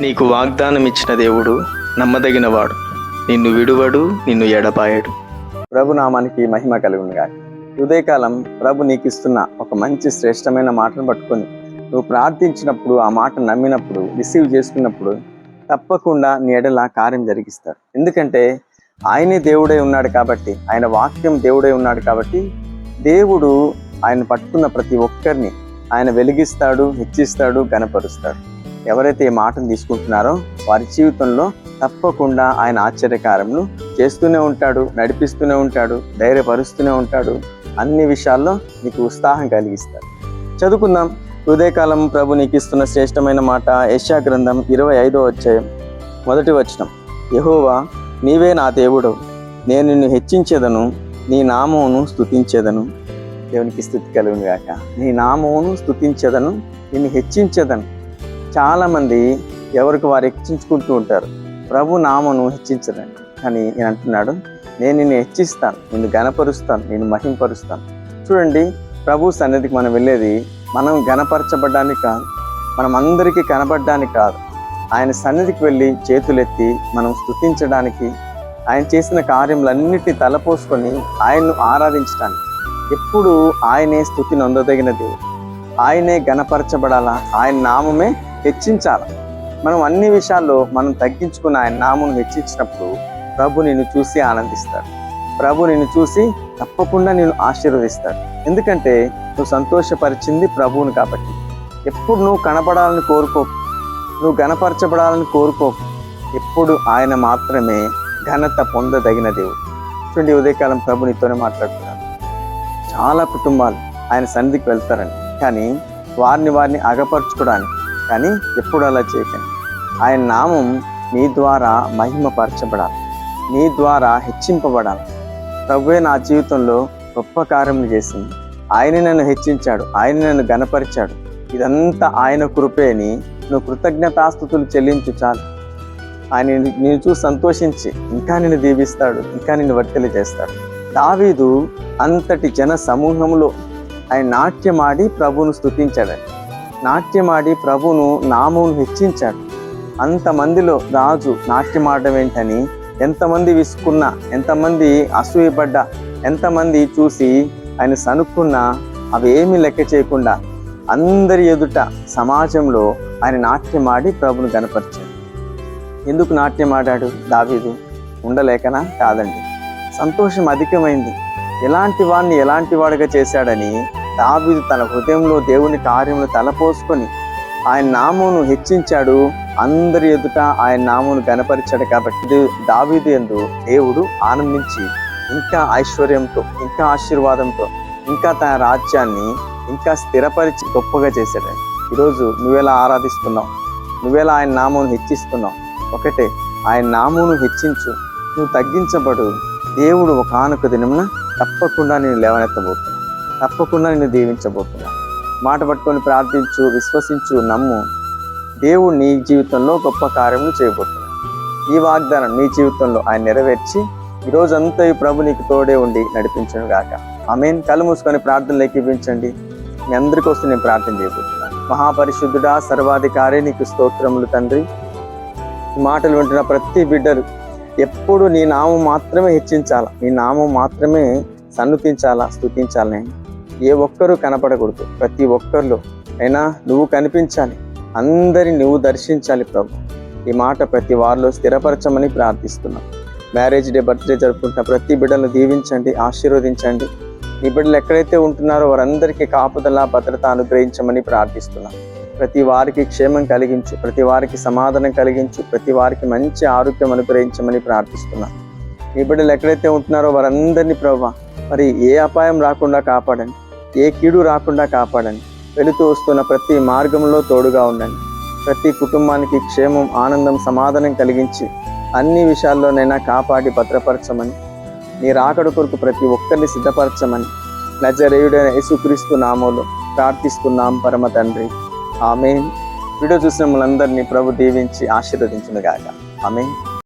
నీకు వాగ్దానం ఇచ్చిన దేవుడు నమ్మదగినవాడు. నిన్ను విడువడు నిన్ను ఎడపాయడు ప్రభు నామానికి మహిమ కలుగును గాక. ఉదయకాలం ప్రభు నీకు ఇస్తున్న ఒక మంచి శ్రేష్టమైన మాటను పట్టుకొని నువ్వు ప్రార్థించినప్పుడు ఆ మాట నమ్మినప్పుడు రిసీవ్ చేసుకున్నప్పుడు తప్పకుండా నీ ఎడల కార్యం జరిగిస్తాడు ఎందుకంటే ఆయనే దేవుడే ఉన్నాడు కాబట్టి ఆయన వాక్యం దేవుడే ఉన్నాడు కాబట్టి దేవుడు ఆయన పట్టుకున్న ప్రతి ఒక్కరిని ఆయన వెలిగిస్తాడు హెచ్చిస్తాడు గనపరుస్తాడు ఎవరైతే ఈ మాటను తీసుకుంటున్నారో వారి జీవితంలో తప్పకుండా ఆయన ఆశ్చర్యకారములు చేస్తూనే ఉంటాడు నడిపిస్తూనే ఉంటాడు ధైర్యపరుస్తూనే ఉంటాడు. అన్ని విషయాల్లో నీకు ఉత్సాహం కలిగిస్తాడు. చదువుకుందాం. హృదయకాలం ప్రభు నీకు ఇస్తున్న శ్రేష్టమైన మాట యశా గ్రంథం ఇరవై ఐదో అధ్యాయం మొదటి వచనం. యహోవా నీవే నా దేవుడు. నేను నిన్ను హెచ్చించేదను నీ నామమును స్థుతించేదను దేవునికి స్థుతి కలుగును గాక నీ నామమును స్థుతించేదను నిన్ను హెచ్చించేదను. చాలామంది ఎవరికి వారు హెచ్చించుకుంటూ ఉంటారు. ప్రభు నామను హెచ్చించరండి. కానీ నేను అంటున్నాడు నేను నిన్ను హెచ్చిస్తాను నిన్ను ఘనపరుస్తాను నేను మహింపరుస్తాను. చూడండి ప్రభు సన్నిధికి మనం వెళ్ళేది మనం గనపరచబడ్డానికి కాదు మనం అందరికీ కనబడడానికి కాదు. ఆయన సన్నిధికి వెళ్ళి చేతులెత్తి మనం స్థుతించడానికి ఆయన చేసిన కార్యములన్నిటిని తలపోసుకొని ఆయన్ను ఆరాధించడానికి. ఎప్పుడు ఆయనే స్థుతి నొందదగిన దేవుడు. ఆయనే గణపరచబడాలా ఆయన నామమే హెచ్చించాలి. మనం అన్ని విషయాల్లో మనం తగ్గించుకుని ఆయన నామను హెచ్చించినప్పుడు ప్రభు నిన్ను చూసి ఆనందిస్తాడు. ప్రభు నిన్ను చూసి తప్పకుండా నేను ఆశీర్వదిస్తాడు. ఎందుకంటే నువ్వు సంతోషపరిచింది ప్రభువుని కాబట్టి. ఎప్పుడు నువ్వు కనపడాలని కోరుకో నువ్వు గణపరచబడాలని కోరుకో ఎప్పుడు ఆయన మాత్రమే ఘనత పొందదగిన దేవుడు. చూడండి ఉదయకాలం ప్రభు నీతోనే మాట్లాడుతున్నాను చాలా కుటుంబాలు ఆయన సన్నిధికి వెళ్తారని. కానీ వారిని వారిని అగపరచుకోవడానికి కానీ ఎప్పుడు అలా చేయకండి. ఆయన నామం నీ ద్వారా మహిమపరచబడాలి. నీ ద్వారా హెచ్చింపబడాలి. ప్రభువే నా జీవితంలో గొప్ప కార్యములు చేసింది. ఆయన నన్ను హెచ్చించాడు. ఆయన నన్ను గనపరిచాడు ఇదంతా ఆయన కృపేని నువ్వు కృతజ్ఞతాస్థుతులు చెల్లించు చాలు. ఆయన నేను చూసి సంతోషించి ఇంకా నిన్ను దీవిస్తాడు. ఇంకా నిన్ను వర్తలు చేస్తాడు. దావీదు అంతటి జన సమూహంలో ఆయన నాట్యమాడి ప్రభువును స్తుతించాడండి. నాట్యమాడి ప్రభును నామమును హెచ్చించాడు. అంతమందిలో రాజు నాట్యమాడడం ఏంటని ఎంతమంది విసుకున్నా ఎంతమంది అసూయపడ్డా ఎంతమంది చూసి ఆయన సనుక్కున్నా అవి ఏమీ లెక్క చేయకుండా అందరి ఎదుట సమాజంలో ఆయన నాట్యమాడి ప్రభును కనపరిచాడు ఎందుకు నాట్యం ఆడాడు దావీదు? ఉండలేకనా? కాదండి. సంతోషం అధికమైంది. ఎలాంటి వాడిని ఎలాంటి వాడుగా చేశాడని దావీదు తన హృదయంలో దేవుని కార్యములు తలపోసుకొని ఆయన నామమును హెచ్చించాడు. అందరి ఎదుట ఆయన నామమును గనపరిచాడు కాబట్టి దావీదు ఎందు దేవుడు ఆనందించి ఇంకా ఐశ్వర్యంతో ఇంకా ఆశీర్వాదంతో ఇంకా తన రాజ్యాన్ని ఇంకా స్థిరపరిచి గొప్పగా చేశాడు. ఈరోజు నువ్వెలా ఆరాధిస్తున్నావు? నువ్వెలా ఆయన నామమును హెచ్చిస్తున్నావు? ఒకటే ఆయన నామమును హెచ్చించు నువ్వు తగ్గించబడు. దేవుడు ఒక ఆనొక దినమున తప్పకుండా నేను లేవనెత్తబోతున్నాను తప్పకుండా నేను దీవించబోతున్నా. మాట పట్టుకొని ప్రార్థించు విశ్వసించు నమ్ము. దేవుడు నీ జీవితంలో గొప్ప కార్యములు చేయబోతున్నా. ఈ వాగ్దానం నీ జీవితంలో ఆయన నెరవేర్చి ఈ రోజంతా ఈ ప్రభు నీకు తోడే ఉండి నడిపించను గాక. ఆమెన్. కళ్ళు మూసుకొని ప్రార్థనలు ఎక్కిపించండి మీ అందరి కోసం నేను ప్రార్థన చేయబోతున్నాను మహాపరిశుద్ధుడా సర్వాధికారి నీకు స్తోత్రములు తండ్రి. మాటలు వింటున్న ప్రతి బిడ్డలు ఎప్పుడు నీ నామం మాత్రమే హెచ్చించాలా? నీ నామం మాత్రమే సన్నుతించాలా? స్థుతించాలని ఏ ఒక్కరూ కనపడకూడదు. ప్రతి ఒక్కరిలో అయినా నువ్వు కనిపించాలి. అందరి నువ్వు దర్శించాలి ప్రభు. ఈ మాట ప్రతి వారిలో స్థిరపరచమని ప్రార్థిస్తున్నాం. మ్యారేజ్ డే బర్త్డే జరుపుకుంటున్న ప్రతి బిడ్డలను దీవించండి ఆశీర్వదించండి. ఈ బిడ్డలు ఎక్కడైతే ఉంటున్నారో వారందరికీ కాపుదల భద్రత అనుగ్రహించమని ప్రార్థిస్తున్నాం. ప్రతి వారికి క్షేమం కలిగించు ప్రతి వారికి సమాధానం కలిగించు ప్రతి వారికి మంచి ఆరోగ్యం అనుగ్రహించమని ప్రార్థిస్తున్నాం. ఈ బిడ్డలు ఎక్కడైతే ఉంటున్నారో వారందరినీ ప్రభావ మరి ఏ అపాయం రాకుండా కాపాడండి. ఏ కీడు రాకుండా కాపాడండి. వెళుతూ వస్తున్న ప్రతి మార్గంలో తోడుగా ఉండండి. ప్రతి కుటుంబానికి క్షేమం ఆనందం సమాధానం కలిగించి అన్ని విషయాల్లోనైనా కాపాడి భద్రపరచమని నీ రాకడ కొరకు ప్రతి ఒక్కరిని సిద్ధపరచమని నజరేయుడైన యేసుక్రీస్తు నామంలో ప్రార్థిస్తున్నాం పరమ తండ్రి. ఆమె వీడియో చూసిన మనందరినీ ప్రభు దీవించి ఆశీర్వదించిన గాక ఆమె